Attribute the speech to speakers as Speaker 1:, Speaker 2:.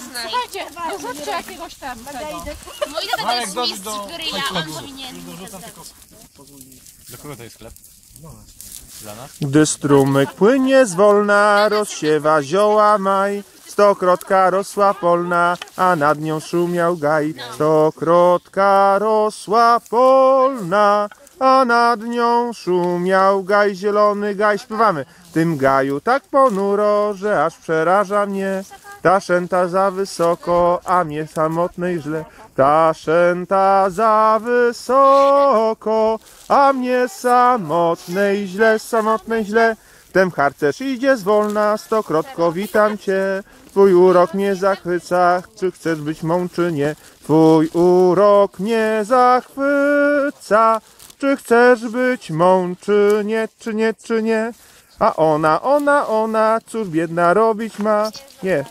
Speaker 1: własnej.
Speaker 2: Słuchajcie, no zróbcie jakiegoś tam tego.
Speaker 1: Mój tata to
Speaker 3: Marek,
Speaker 1: jest mistrz
Speaker 3: do-
Speaker 1: gryla, on powinien
Speaker 3: Do kogo to jest sklep? Dla nas?
Speaker 4: Gdy strumyk płynie zwolna, rozsiewa zioła maj. Stokrotka rosła polna, a nad nią szumiał gaj. Stokrotka rosła polna, a nad nią szumiał gaj. Zielony gaj, śpiewamy. W tym gaju tak ponuro, że aż przeraża mnie. Ta szęta za wysoko, a mnie samotnej źle. Ta szęta za wysoko, a mnie samotnej źle, samotnej źle. Wtem harcerz idzie zwolna, stokrotko witam cię. Twój urok mnie zachwyca, czy chcesz być mą, czy nie. Twój urok mnie zachwyca, czy chcesz być mą, czy nie, czy nie, czy nie. A ona, ona, ona, cóż biedna robić ma? Nie,